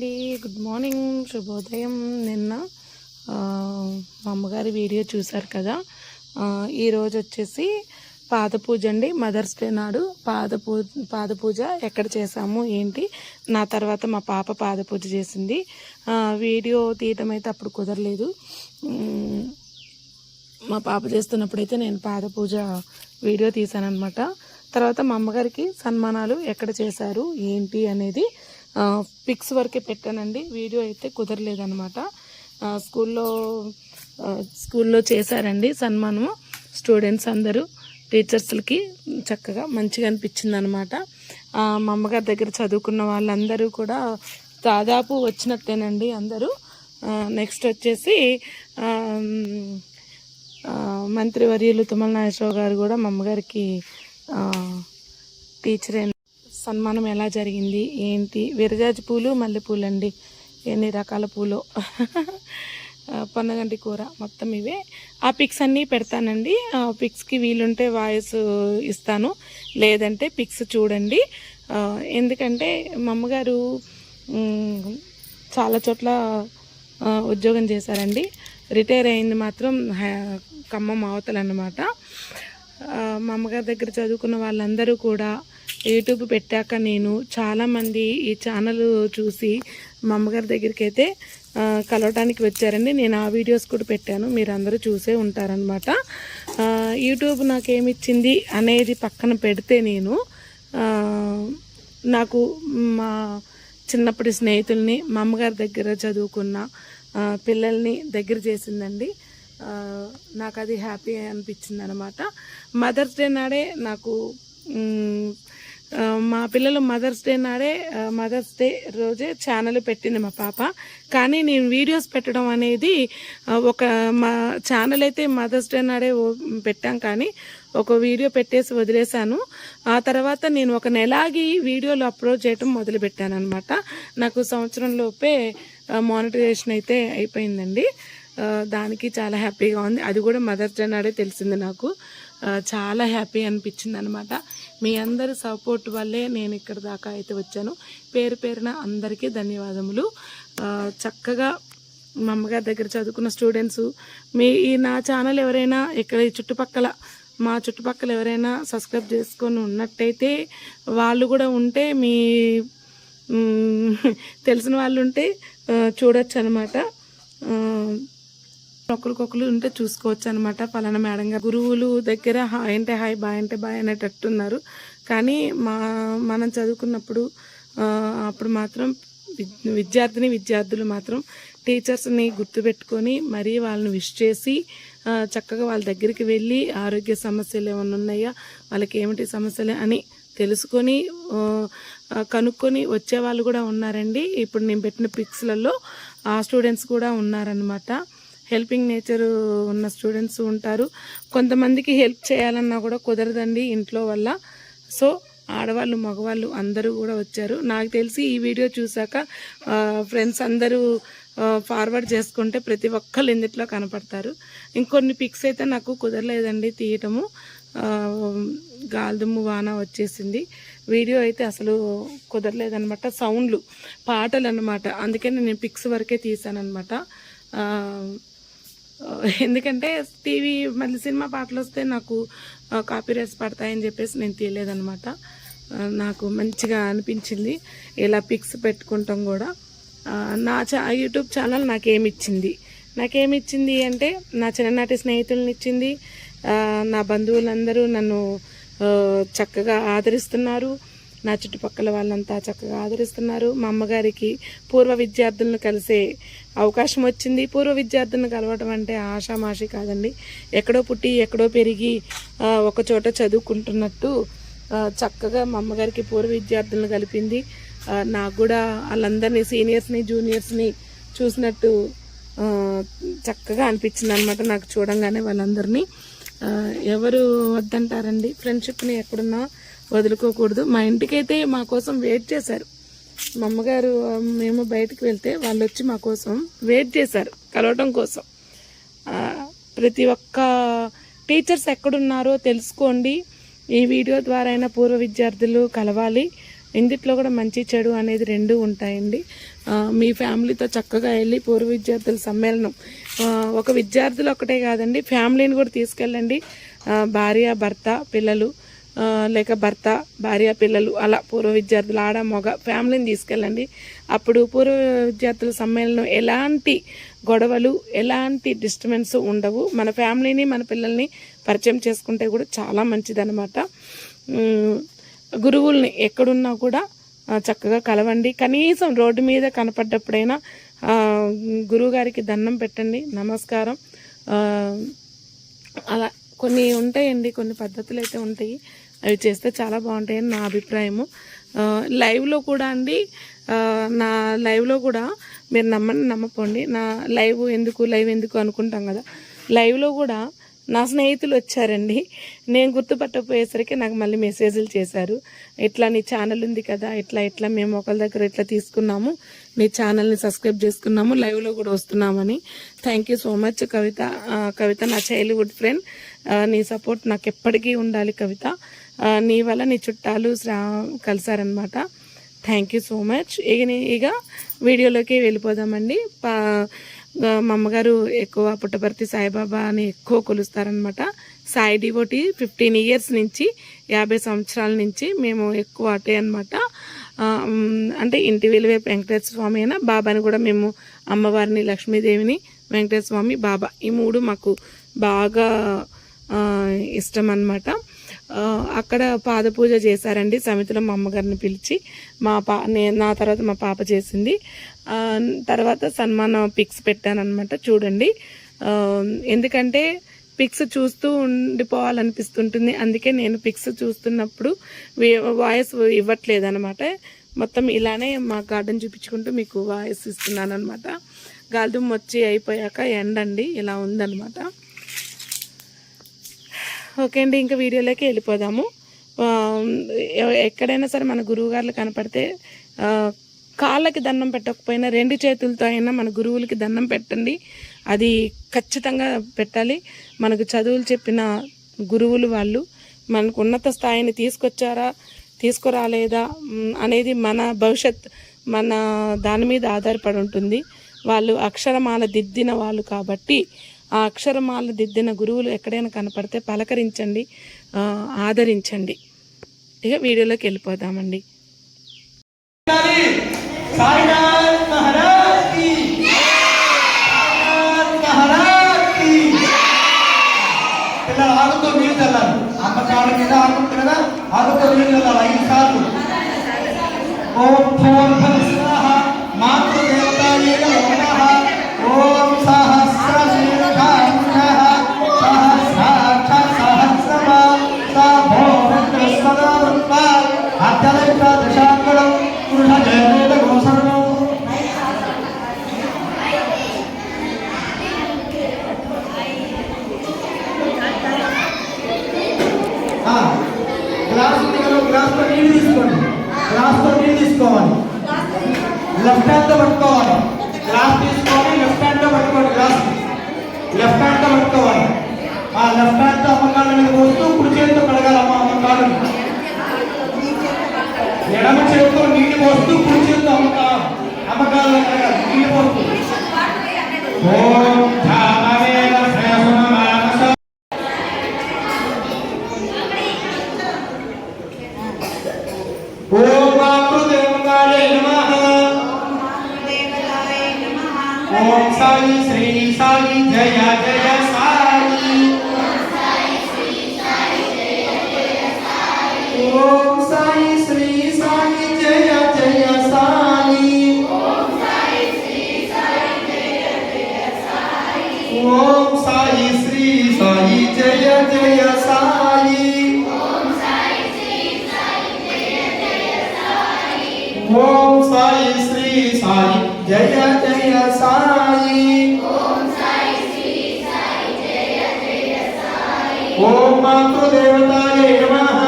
అండి. Good morning శుభోదయం. నిన్న మా అమ్మగారి వీడియో చూశారు కదా. ఈరోజు వచ్చేసి పాద పూజ అండి. మదర్స్ డే నాడు పాద పూ పాద పూజ ఎక్కడ చేసాము ఏంటి? నా తర్వాత మా పాప పాద పూజ చేసింది. వీడియో తీయటం అయితే అప్పుడు కుదరలేదు. మా పాప చేస్తున్నప్పుడైతే నేను పాద పూజ వీడియో తీశానమాట తర్వాత మా అమ్మగారికి సన్మానాలు ఎక్కడ చేశారు ఏంటి అనేది పిక్స్ వరకే పెట్టానండి. వీడియో అయితే కుదరలేదనమాట స్కూల్లో స్కూల్లో చేశారండి సన్మానము. స్టూడెంట్స్ అందరూ టీచర్స్లకి చక్కగా మంచిగా అనిపించింది అనమాట మా అమ్మగారి దగ్గర చదువుకున్న వాళ్ళందరూ కూడా దాదాపు వచ్చినట్టేనండి అందరూ. నెక్స్ట్ వచ్చేసి మంత్రివర్యులు తుమ్మల నాగేశ్వరరావు గారు కూడా మా అమ్మగారికి టీచరే సన్మానం ఎలా జరిగింది ఏంటి? విరజాజి పూలు మల్లెపూలు అండి ఎన్ని రకాల పూలు? పొన్నగంటి కూర మొత్తం ఇవే. ఆ పిక్స్ అన్నీ పెడతానండి. ఆ పిక్స్కి వీలుంటే వాయిస్ ఇస్తాను. లేదంటే పిక్స్ చూడండి. ఎందుకంటే మా అమ్మగారు చాలా చోట్ల ఉద్యోగం చేశారండి. రిటైర్ అయింది మాత్రం ఖమ్మం అవతలన్నమాట మా అమ్మగారి దగ్గర చదువుకున్న వాళ్ళందరూ కూడా యూట్యూబ్ పెట్టాక నేను చాలామంది ఈ ఛానల్ చూసి మా అమ్మగారి దగ్గరికి అయితే కలవటానికి వచ్చారండి. నేను ఆ వీడియోస్ కూడా పెట్టాను. మీరు అందరూ చూసే ఉంటారనమాట యూట్యూబ్ నాకేమిచ్చింది అనేది పక్కన పెడితే నేను నాకు మా చిన్నప్పటి స్నేహితుల్ని మా అమ్మగారి దగ్గర చదువుకున్న పిల్లల్ని దగ్గర చేసిందండి. నాకు అది హ్యాపీ అనిపించింది అనమాట మదర్స్ డే నాడే నాకు మా పిల్లలు మదర్స్ డే నాడే మదర్స్ డే రోజే ఛానల్ పెట్టింది మా పాప. కానీ నేను వీడియోస్ పెట్టడం అనేది ఒక మా ఛానల్ అయితే మదర్స్ డే నాడే పెట్టాం కానీ ఒక వీడియో పెట్టేసి వదిలేశాను. ఆ తర్వాత నేను ఒక నెలాగి వీడియోలు అప్లోడ్ చేయటం మొదలుపెట్టాను అనమాట నాకు సంవత్సరంలోపే మానిటైజేషన్ అయితే అయిపోయిందండి. దానికి చాలా హ్యాపీగా ఉంది. అది కూడా మదర్స్ డే నాడే తెలిసింది నాకు. చాలా హ్యాపీ అనిపించింది అనమాట మీ అందరి సపోర్ట్ వల్లే నేను ఇక్కడ దాకా అయితే వచ్చాను. పేరు పేరున అందరికీ ధన్యవాదములు. చక్కగా మా అమ్మగారి దగ్గర చదువుకున్న స్టూడెంట్స్ మీ ఈ నా ఛానల్ ఎవరైనా ఇక్కడ ఈ చుట్టుపక్కల మా చుట్టుపక్కల ఎవరైనా సబ్స్క్రైబ్ చేసుకొని ఉన్నట్టయితే వాళ్ళు కూడా ఉంటే మీ తెలిసిన వాళ్ళు ఉంటే చూడొచ్చు అనమాట ఒకరికొకరు ఉంటే చూసుకోవచ్చు అనమాట పలానా మేడం గారు గురువులు దగ్గర హాయ్ అంటే హాయ్ బాయ్ అంటే బాయ్ అనేటట్టున్నారు. కానీ మా మనం చదువుకున్నప్పుడు అప్పుడు మాత్రం విద్యార్థిని విద్యార్థులు మాత్రం టీచర్స్ని గుర్తుపెట్టుకొని మరీ వాళ్ళని విష్ చేసి చక్కగా వాళ్ళ దగ్గరికి వెళ్ళి ఆరోగ్య సమస్యలు ఏమైనా ఉన్నాయా వాళ్ళకి ఏమిటి సమస్యలు అని తెలుసుకొని కనుక్కొని వచ్చే వాళ్ళు కూడా ఉన్నారండి. ఇప్పుడు నేను పెట్టిన పిక్స్లలో ఆ స్టూడెంట్స్ కూడా ఉన్నారనమాట హెల్పింగ్ నేచర్ ఉన్న స్టూడెంట్స్ ఉంటారు. కొంతమందికి హెల్ప్ చేయాలన్నా కూడా కుదరదండి ఇంట్లో వల్ల. సో ఆడవాళ్ళు మగవాళ్ళు అందరూ కూడా వచ్చారు. నాకు తెలిసి ఈ వీడియో చూసాక ఫ్రెండ్స్ అందరూ ఫార్వర్డ్ చేసుకుంటే ప్రతి ఒక్కళ్ళు ఇందుట్లో కనపడతారు. ఇంకొన్ని పిక్స్ అయితే నాకు కుదరలేదండి తీయటము. గాలిదుమ్ము గాల్దుమ్ము వాన వచ్చేసింది. వీడియో అయితే అసలు కుదరలేదనమాట సౌండ్లు పాటలు అనమాట అందుకే నేను పిక్స్ వరకే తీసానమాట ఎందుకంటే టీవీ మళ్ళీ సినిమా పాటలు వస్తే నాకు కాపీ రైట్స్ పడతాయని చెప్పేసి నేను తీయలేదనమాట నాకు మంచిగా అనిపించింది. ఇలా పిక్స్ పెట్టుకుంటాం కూడా. నా చా యూట్యూబ్ ఛానల్ నాకేమిచ్చింది? నాకేమిచ్చింది అంటే నా చిన్ననాటి స్నేహితులను ఇచ్చింది నా బంధువులందరూ నన్ను చక్కగా ఆదరిస్తున్నారు. నా చుట్టుపక్కల వాళ్ళంతా చక్కగా ఆదరిస్తున్నారు. మా అమ్మగారికి పూర్వ విద్యార్థులను కలిసే అవకాశం వచ్చింది. పూర్వ విద్యార్థులను కలవటం అంటే ఆషామాషి కాదండి. ఎక్కడో పుట్టి ఎక్కడో పెరిగి ఒక చోట చదువుకుంటున్నట్టు చక్కగా మా అమ్మగారికి పూర్వ విద్యార్థులను కలిపింది. నాకు కూడా వాళ్ళందరినీ సీనియర్స్ని జూనియర్స్ని చూసినట్టు చక్కగా అనిపించింది అనమాట నాకు చూడంగానే వాళ్ళందరినీ. ఎవరు వద్దంటారండి? ఫ్రెండ్షిప్ని ఎక్కడున్నా వదులుకోకూడదు. మా ఇంటికైతే మా కోసం వెయిట్ చేశారు. మా అమ్మగారు మేము బయటకు వెళ్తే వాళ్ళు వచ్చి మా కోసం వెయిట్ చేశారు కలవటం కోసం. ప్రతి ఒక్క టీచర్స్ ఎక్కడున్నారో తెలుసుకోండి. ఈ వీడియో ద్వారా అయినా పూర్వ విద్యార్థులు కలవాలి. ఇందిట్లో కూడా మంచి చెడు అనేది రెండు ఉంటాయండి. మీ ఫ్యామిలీతో చక్కగా వెళ్ళి పూర్వ విద్యార్థుల సమ్మేళనం. ఒక విద్యార్థులు ఒకటే కాదండి ఫ్యామిలీని కూడా తీసుకెళ్ళండి. భార్య భర్త పిల్లలు. లేక భర్త భార్య పిల్లలు అలా పూర్వ విద్యార్థులు ఆడ మగ ఫ్యామిలీని తీసుకెళ్ళండి. అప్పుడు పూర్వ విద్యార్థుల సమ్మేళనం ఎలాంటి గొడవలు ఎలాంటి డిస్టర్బెన్స్ ఉండవు. మన ఫ్యామిలీని మన పిల్లల్ని పరిచయం చేసుకుంటే కూడా చాలా మంచిదన్నమాట. గురువుల్ని ఎక్కడున్నా కూడా చక్కగా కలవండి. కనీసం రోడ్డు మీద కనపడ్డప్పుడైనా గురువుగారికి గురువు గారికి దండం పెట్టండి. నమస్కారం. అలా కొన్ని ఉంటాయండి కొన్ని పద్ధతులు అయితే ఉంటాయి. అవి చేస్తే చాలా బాగుంటాయని నా అభిప్రాయము. లైవ్లో కూడా అండి నా లైవ్లో కూడా మీరు నమ్మని నమ్మపోండి నా లైవ్ ఎందుకు లైవ్ ఎందుకు అనుకుంటాం కదా. లైవ్లో కూడా నా స్నేహితులు వచ్చారండి. నేను గుర్తుపట్టకపోయేసరికి నాకు మళ్ళీ మెసేజ్లు చేశారు. ఇట్లా నీ ఛానల్ ఉంది కదా ఇట్లా ఇట్లా మేము ఒకరి దగ్గర ఇట్లా తీసుకున్నాము నీ ఛానల్ని సబ్స్క్రైబ్ చేసుకున్నాము లైవ్లో కూడా వస్తున్నామని. Thank you so much Kavitha. Kavitha నా చైల్డ్హుడ్ ఫ్రెండ్. నీ సపోర్ట్ నాకు ఎప్పటికీ ఉండాలి కవిత. నీ వల్ల నీ చుట్టాలు శ్రా కలిసారనమాట థ్యాంక్ యూ సో మచ్ ఇక ఇక వీడియోలోకి వెళ్ళిపోదామండి. పా మా అమ్మగారు ఎక్కువ పుట్టపర్తి సాయిబాబా అని ఎక్కువ కొలుస్తారనమాట సాయి డివోటి ఫిఫ్టీన్ ఇయర్స్ నుంచి యాభై సంవత్సరాల నుంచి మేము ఎక్కువ అటే అనమాట అంటే ఇంటి వెలివే వెంకటేశ్వర స్వామి అయినా బాబాని కూడా మేము అమ్మవారిని లక్ష్మీదేవిని వెంకటేశ్వర స్వామి బాబా ఈ మూడు మాకు బాగా ఇష్టం అనమాట అక్కడ పాదపూజ చేశారండి సమితిలో మా అమ్మగారిని పిలిచి. మా పా నే- నా తర్వాత మా పాప చేసింది. తర్వాత సన్మాన పిక్స్ పెట్టానమాట చూడండి. ఎందుకంటే పిక్స్ చూస్తూ ఉండిపోవాలనిపిస్తుంటుంది. అందుకే నేను పిక్స్ చూస్తున్నప్పుడు వాయిస్ ఇవ్వట్లేదు అనమాట మొత్తం ఇలానే మా గార్డెన్ చూపించుకుంటూ మీకు వాయిస్ ఇస్తున్నాను అనమాట గాలిదుమ్ వచ్చి అయిపోయాక ఎండండి ఇలా ఉందనమాట ఓకే అండి ఇంకా వీడియోలోకి వెళ్ళిపోదాము. ఎక్కడైనా సరే మన గురువుగారులు కనపడితే కాళ్ళకి దండం పెట్టకపోయినా రెండు చేతులతో అయినా మన గురువులకి దండం పెట్టండి. అది ఖచ్చితంగా పెట్టాలి. మనకు చదువులు చెప్పిన గురువులు వాళ్ళు మనకు ఉన్నత స్థాయిని తీసుకొచ్చారా తీసుకురాలేదా అనేది మన భవిష్యత్ మన దాని మీద ఆధారపడి ఉంటుంది. వాళ్ళు అక్షరమాల దిద్దిన వాళ్ళు కాబట్టి ఆ అక్షరమాల దిద్దిన గురువులు ఎక్కడైనా కనపడితే పలకరించండి ఆదరించండి. ఇక వీడియోలోకి వెళ్ళిపోదామండి. పిల్లలు నీళ్ళు అమ్మ కాళ్ళ మీద ఆకుంటుంది కదా ఆకుతో నీళ్ళు ఐదు సార్లు. ఓం సాయి శ్రీ సాయి జయ జయ సాయి. ఓం మాతృదేవతాయ నమః.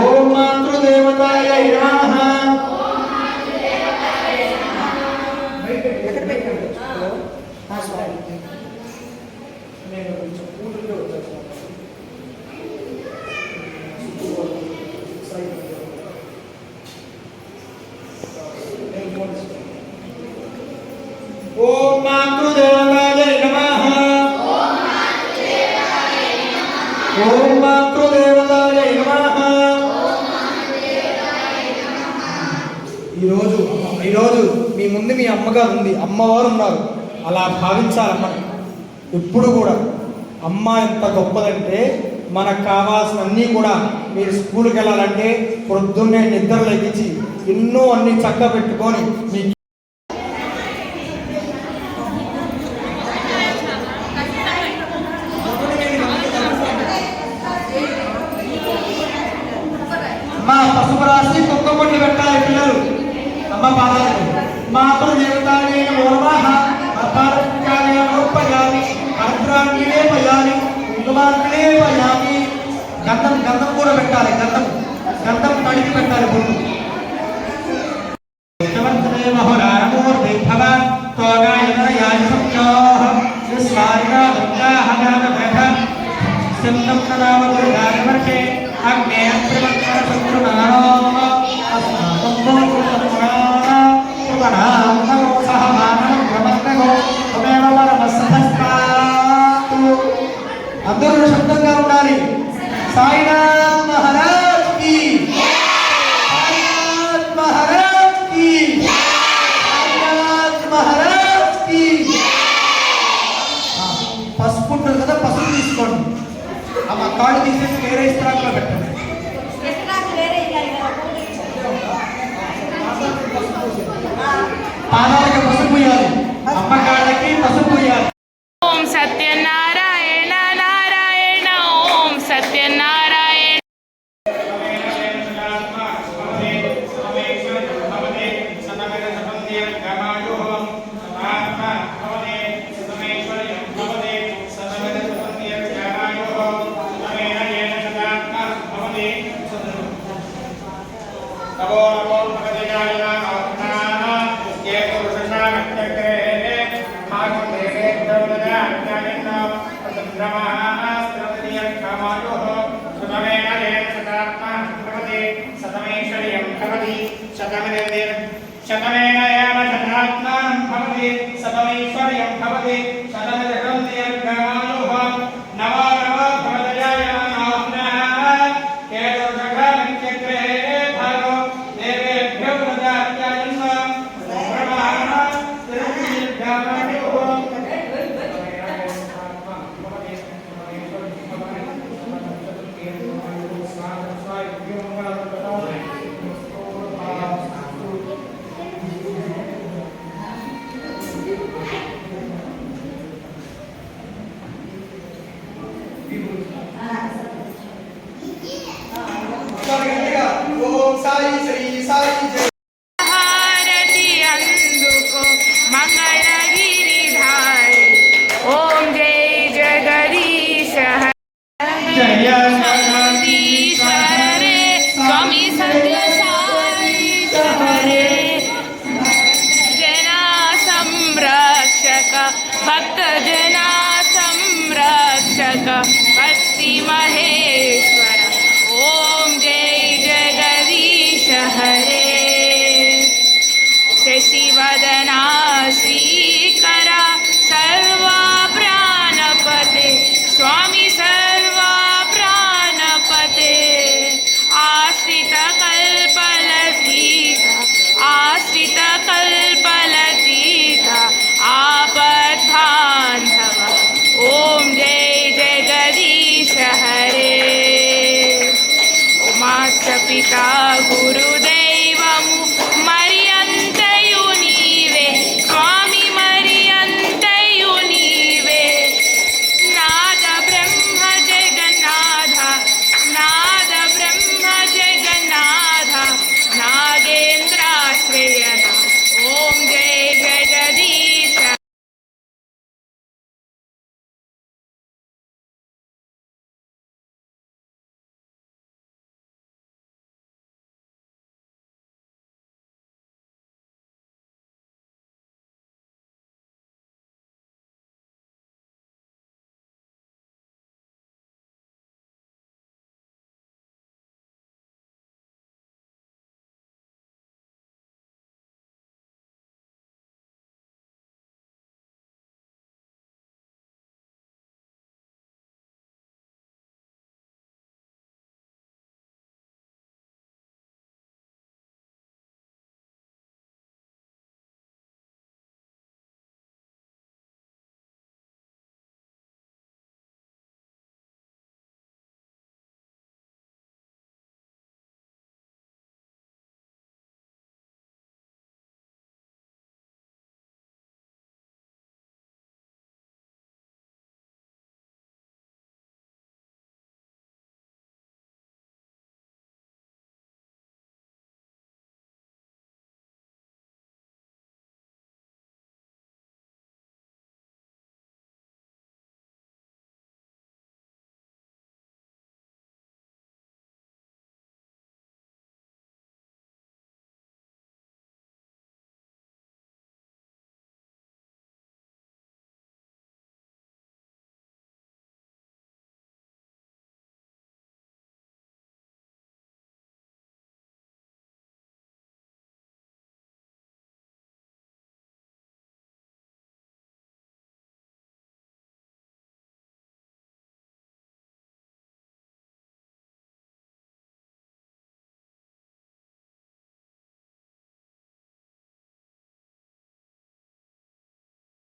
ఓం మాతృదేవతాయ నమః. నేను కొంచెం ఊళ్ళో వచ్చాను. ఓం మాతృదేవాలయ నమ. ఓం మాతృదేవతాలయ నమ. ఈరోజు ఈరోజు మీ ముందు మీ అమ్మగారు ఉంది అమ్మవారు ఉన్నారు. అలా భావించాలి మనం. ఎప్పుడు కూడా అమ్మ ఎంత గొప్పదంటే మనకు కావాల్సినవన్నీ కూడా మీరు స్కూల్కి వెళ్ళాలంటే పొద్దున్నే నిద్ర లెగించి ఎన్నో అన్ని చక్క పెట్టుకొని మీ కుంకుమార్కులే పయామి గంధం గంధం కూడా పెట్టాలి గంధం. గంధం తడికి పెట్టాలి ముందు. సహమానం మహోరారమూర్తి భవ అందరూ శబ్దంగా ఉండాలి. సాయినాథ్ మహారాజ్కి. సాయినాథ్ మహారాజ్కి. సాయినాథ్ మహారాజ్కి. పసుపు ఉంటుంది కదా పసుపు తీసుకోండి. ఆ కాళ్ళు తీసేసి వేరే ఇస్త్రాకులో పెట్టండి. పాదాలకి పసుపు పోయాలి. అమ్మ కాళ్ళకి పసుపు పోయాలి. శతమేశ్వర్యం భవతి శతమినిర్దిర్ శతమేన ఏవ శతాత్మానం భవతి శతమైశ్వర్యం భవతి శతమిదకం దీర్ఘమాయు